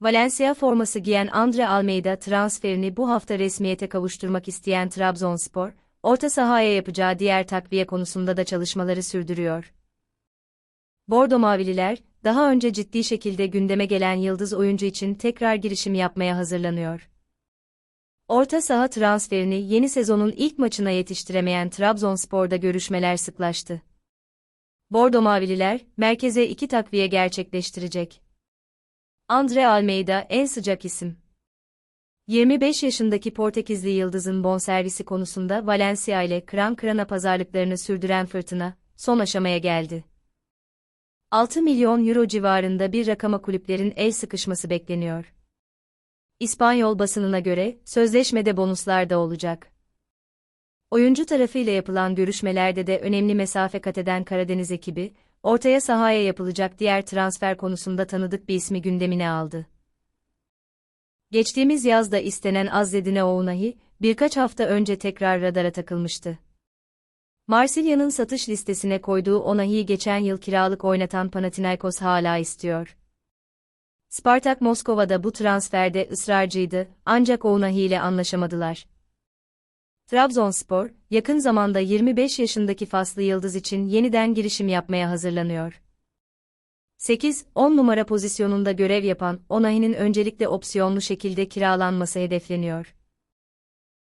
Valencia forması giyen Andre Almeida transferini bu hafta resmiyete kavuşturmak isteyen Trabzonspor, orta sahaya yapacağı diğer takviye konusunda da çalışmaları sürdürüyor. Bordo Mavililer, daha önce ciddi şekilde gündeme gelen yıldız oyuncu için tekrar girişim yapmaya hazırlanıyor. Orta saha transferini yeni sezonun ilk maçına yetiştiremeyen Trabzonspor'da görüşmeler sıklaştı. Bordo Mavililer, merkeze iki takviye gerçekleştirecek. Andre Almeida en sıcak isim. 25 yaşındaki Portekizli yıldızın bonservisi konusunda Valencia ile kıran kırana pazarlıklarını sürdüren fırtına, son aşamaya geldi. 6 milyon euro civarında bir rakama kulüplerin el sıkışması bekleniyor. İspanyol basınına göre, sözleşmede bonuslar da olacak. Oyuncu tarafıyla yapılan görüşmelerde de önemli mesafe kat eden Karadeniz ekibi, ortaya sahaya yapılacak diğer transfer konusunda tanıdık bir ismi gündemine aldı. Geçtiğimiz yazda istenen Azzedine Ounahi, birkaç hafta önce tekrar radara takılmıştı. Marsilya'nın satış listesine koyduğu Onahi'yi geçen yıl kiralık oynatan Panathinaikos hala istiyor. Spartak Moskova'da bu transferde ısrarcıydı, ancak Ounahi ile anlaşamadılar. Trabzonspor, yakın zamanda 25 yaşındaki Faslı Yıldız için yeniden girişim yapmaya hazırlanıyor. 8-10 numara pozisyonunda görev yapan Onahi'nin öncelikle opsiyonlu şekilde kiralanması hedefleniyor.